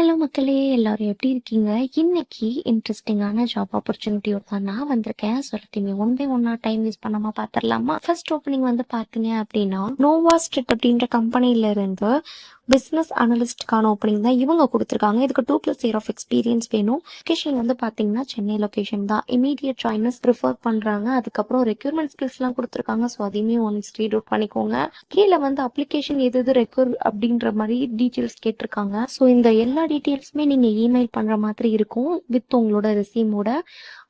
Hello மக்களே எல்லாரும் எப்படி இருக்கீங்க? இன்னைக்கு இன்ட்ரெஸ்டிங்கான ஜாப் ஆப்பர்ச்சுனிட்டியோட தான் நான் வந்திருக்கேன். ஸோ ஒன் பை ஒன்னா டைம் வேஸ்ட் பண்ணாம பாத்திரலாமா? ஃபர்ஸ்ட் ஓப்பனிங் வந்து பாத்தீங்க அப்படின்னா நோவா ஸ்ட்ரிட் அப்படின்ற கம்பெனில இருந்து பிஸ்னஸ் அனலிஸ்ட்கான ஓப்பனிங் தான் இவங்க கொடுத்துருக்காங்க. இதுக்கு two plus year of experience வேணும். லொகேஷன் வந்து பார்த்தீங்கன்னா சென்னை லொகேஷன் தான். இமீடியட் ஜாயினஸ் ப்ரிஃபர் பண்ணுறாங்க அதுக்கப்புறம் ரெக்யூர்மெண்ட் ஸ்கில்ஸ்லாம் கொடுத்துருக்காங்க. ஸோ அதையுமே ஒன்ஸ் ரீட் அவுட் பண்ணிக்கோங்க. கீழே வந்து அப்ளிகேஷன் எது எது ரெக்யூர் அப்படின்ற மாதிரி டீட்டெயில்ஸ் கேட்டிருக்காங்க. ஸோ இந்த எல்லா டீட்டெயில்ஸுமே நீங்கள் இமெயில் பண்ணுற மாதிரி இருக்கும் வித் உங்களோட ரெசியூமோட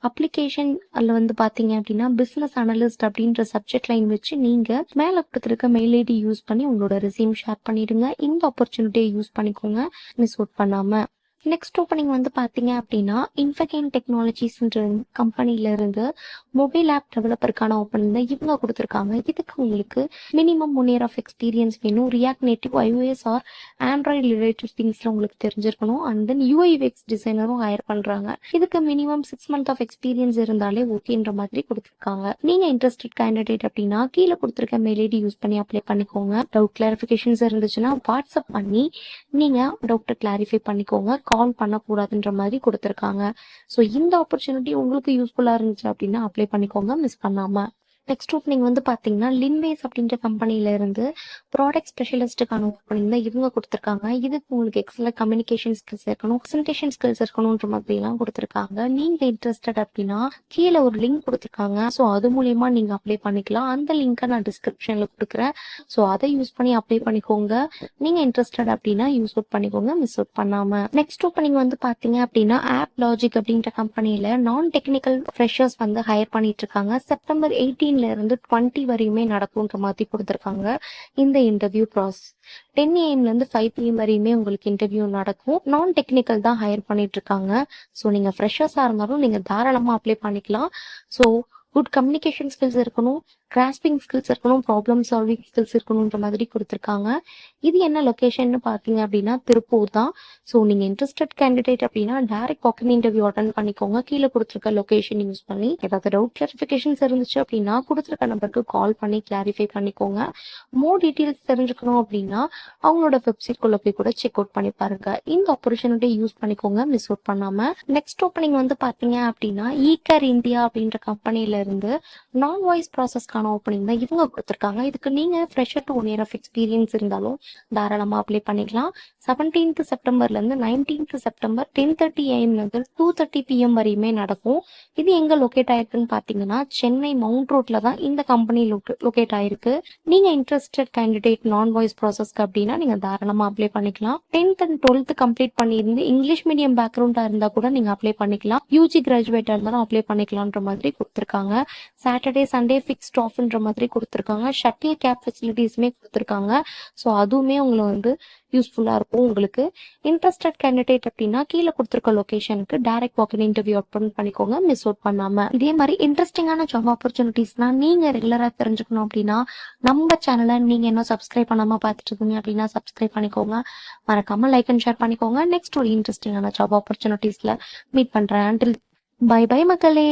அப்ளிகேஷன் அதில் வந்து பார்த்தீங்க அப்படின்னா பிஸ்னஸ் அனலிஸ்ட் அப்படின்ற சப்ஜெக்ட் லைன் வச்சு நீங்கள் மேலே கொடுத்துருக்க மெயில் ஐடி யூஸ் பண்ணி உங்களோட ரெசியூம் ஷேர் பண்ணிடுங்க. இந்த ஆப்பர்ச்சுனிட்டியை யூஸ் பண்ணிக்கோங்க. மிஸ் அவுட் பண்ணாமல் நெக்ஸ்ட் ஓப்பனிங் வந்து பார்த்தீங்க அப்படின்னா இன்ஃபகேன் டெக்னாலஜிஸ்ன்ற கம்பெனியிலிருந்து மொபைல் ஆப் டெவலப்பருக்கான ஓப்பனிங் தான் இவங்க கொடுத்துருக்காங்க. இதுக்கு உங்களுக்கு minimum one year of experience வேணும். React Native iOS or Android related திங்ஸ்ல உங்களுக்கு தெரிஞ்சிருக்கணும். அண்ட் தென் யூஐவிஎக்ஸ் டிசைனரும் ஹையர் பண்றாங்க. இதுக்கு minimum six month of experience இருந்தாலே ஓகேன்ற மாதிரி கொடுத்துருக்காங்க. நீங்க இன்ட்ரெஸ்டட் கேண்டிடேட் அப்படின்னா கீழே கொடுத்துருக்க மெயில் ஐடி யூஸ் பண்ணி அப்ளை பண்ணிக்கோங்க. டவுட் கிளாரிஃபிகேஷன்ஸ் இருந்துச்சுன்னா வாட்ஸ்அப் பண்ணி நீங்க டவுட்டை கிளாரிஃபை பண்ணிக்கோங்க. கால் பண்ணக்கூடாதுன்ற மாதிரி கொடுத்துருக்காங்க. ஸோ இந்த ஆப்பர்ச்சுனிட்டி உங்களுக்கு யூஸ்ஃபுல்லாக இருந்துச்சு அப்படின்னா அப்ளை பண்ணிக்கோங்க. மிஸ் பண்ணாமல் நெக்ஸ்ட் ஓப்பனிங் வந்து பார்த்தீங்கன்னா லின்வேஸ் அப்படின்ற கம்பெனியில இருந்து ப்ராடக்ட் ஸ்பெஷலிஸ்ட்டுக்கான ஓப்பனிங் தான் இவங்க கொடுத்துருக்காங்க. இதுக்கு உங்களுக்கு எக்ஸலாக கம்யூனிகேஷன் ஸ்கில்ஸ் இருக்கணும் ப்ரெசன்டேஷன் ஸ்கில்ஸ் இருக்கணுன்ற மாதிரிலாம் கொடுத்துருக்காங்க. நீங்க இன்ட்ரெஸ்டட் அப்படின்னா கீழே ஒரு லிங்க் கொடுத்துருக்காங்க. ஸோ அது மூலயமா நீங்க அப்ளை பண்ணிக்கலாம். அந்த லிங்கை நான் டிஸ்கிரிப்ஷன்ல கொடுக்குறேன். ஸோ அதை யூஸ் பண்ணி அப்ளை பண்ணிக்கோங்க. நீங்க இன்ட்ரெஸ்டட் அப்படின்னா யூஸ் அவுட் பண்ணிக்கோங்க. மிஸ் அவுட் பண்ணாம. நெக்ஸ்ட் ஓப்பனிங் வந்து பாத்தீங்க அப்படின்னா ஆப் லாஜிக் அப்படின்ற கம்பெனியில் நான் டெக்னிக்கல் ஃப்ரெஷர்ஸ் வந்து ஹையர் பண்ணிட்டு இருக்காங்க. செப்டம்பர் 18 ல இருந்து டுவெண்ட்டி வரையுமே நடக்கும்ன்ற மாதிரி கொடுத்துருக்காங்க இந்த இன்டர்வியூ ப்ராசஸ் டென் ஏஎம்ல இருந்து ஃபைவ் பிஎம் வரையுமே உங்களுக்கு இன்டர்வியூ நடக்கும். நான் டெக்னிக்கல் தான் ஹையர் பண்ணிட்டு இருக்காங்க. ஸோ நீங்க ஃப்ரெஷர்ஸா இருந்தாலும் நீங்க தாராளமா அப்ளை பண்ணிக்கலாம். ஸோ குட் கம்யூனிகேஷன் ஸ்கில்ஸ் இருக்கணும் கிராஸ்பிங் ஸ்கில்ஸ் இருக்கணும் ப்ராப்ளம் சால்விங் ஸ்கில்ஸ் இருக்கணுன்ற மாதிரி கொடுத்துருக்காங்க. இது என்ன லொக்கேஷன் பார்த்தீங்க அப்படின்னா திருப்பூர் தான். ஸோ நீங்கள் இன்ட்ரெஸ்டட் கேண்டிடேட் அப்படின்னா டேரக்ட் வாக்கிங் இன்டர்வியூ அட்டன் பண்ணிக்கோங்க. கீழே கொடுத்துருக்க லொக்கேஷன் யூஸ் பண்ணி ஏதாவது டவுட் கிளாரிஃபிகேஷன்ஸ் இருந்துச்சு அப்படின்னா கொடுத்துருக்க நம்பருக்கு கால் பண்ணி கிளாரிஃபை பண்ணிக்கோங்க. மோர் டீட்டெயில்ஸ் தெரிஞ்சுக்கணும் அப்படின்னா அவங்களோட வெப்சைட்குள்ள போய் கூட செக் அவுட் பண்ணி பாருங்க. இந்த ஆப்பர்ச்சுனிட்டி யூஸ் பண்ணிக்கோங்க மிஸ் அவுட் பண்ணாமல் நெக்ஸ்ட் ஓப்பனிங் வந்து பார்த்தீங்க அப்படின்னா ஈகர் இந்தியா அப்படின்ற கம்பெனியில் இருந்து நான் வாய்ஸ் ப்ராசஸ்க்கான ஓப்பனிங் தான் இவங்க கொடுத்துருக்காங்க. இதுக்கு நீங்க fresher to one year of experience இருந்தாலும் தாராளமா அப்ளை பண்ணிக்கலாம். செவன்டீன்த் செப்டம்பர்ல இருந்து நைன்டீன்த் செப்டம்பர் டென் தேர்ட்டி ஏஎம்லேருந்து டூ தேர்ட்டி பிஎம் வரையுமே நடக்கும். இது எங்க லொக்கேட் ஆயிருக்குன்னு பாத்தீங்கன்னா சென்னை மவுண்ட் ரோட்ல தான் இந்த கம்பெனி லொக்கேட் ஆயிருக்கு. நீங்க இன்ட்ரெஸ்டட் கேண்டிடேட் நான் வாய்ஸ் ப்ராசஸ்க்கு அப்படின்னா நீங்க தாராளமா அப்ளை பண்ணிக்கலாம். டென்த் அண்ட் டுவெல்த் கம்ப்ளீட் பண்ணியிருந்து இங்கிலீஷ் மீடியம் பேக்ரவுண்டா இருந்தா கூட நீங்க அப்ளை பண்ணிக்கலாம். யூஜி கிராஜுவேட்டாக இருந்தாலும் அப்ளை பண்ணிக்கலாம்ன்ற மாதிரி கொடுத்துருக்காங்க. சாட்டர்டே சண்டே ஃபிக்ஸ்ட் ஆஃப்ன்ற மாதிரி கொடுத்துருக்காங்க. ஷட்டில் கேப் ஃபெசிலிட்டிஸுமே கொடுத்துருக்காங்க. ஸோ அதுவுமே உங்களை வந்து யூஸ்ஃபுல்லாக இருக்கும் உங்களுக்கு. இன்ட்ரெஸ்டட் கேண்டிடேட் அப்படின்னா கீழே கொடுத்துருக்க லொகேஷனுக்கு direct walk in interview attend பண்ணிக்கோங்க. மிஸ் அவுட் பண்ணாம. இதே மாதிரி இன்ட்ரெஸ்டிங்கான ஜாப் ஆப்பர்ச்சுனிட்டிஸ்லாம் நீங்க ரெகுலராக தெரிஞ்சுக்கணும் அப்படின்னா நம்ம சேனலை நீங்க இன்னும் சப்ஸ்கிரைப் பண்ணாமல் பார்த்துட்டு இருக்கீங்க அப்படின்னா சப்ஸ்கிரைப் பண்ணிக்கோங்க. மறக்காமல் லைக் அண்ட் ஷேர் பண்ணிக்கோங்க. நெக்ஸ்ட் ஒரு இன்ட்ரெஸ்டிங்கான ஜாப் ஆப்பர்ச்சுனிட்டிஸில் மீட் பண்றேன். பை பை மக்களே.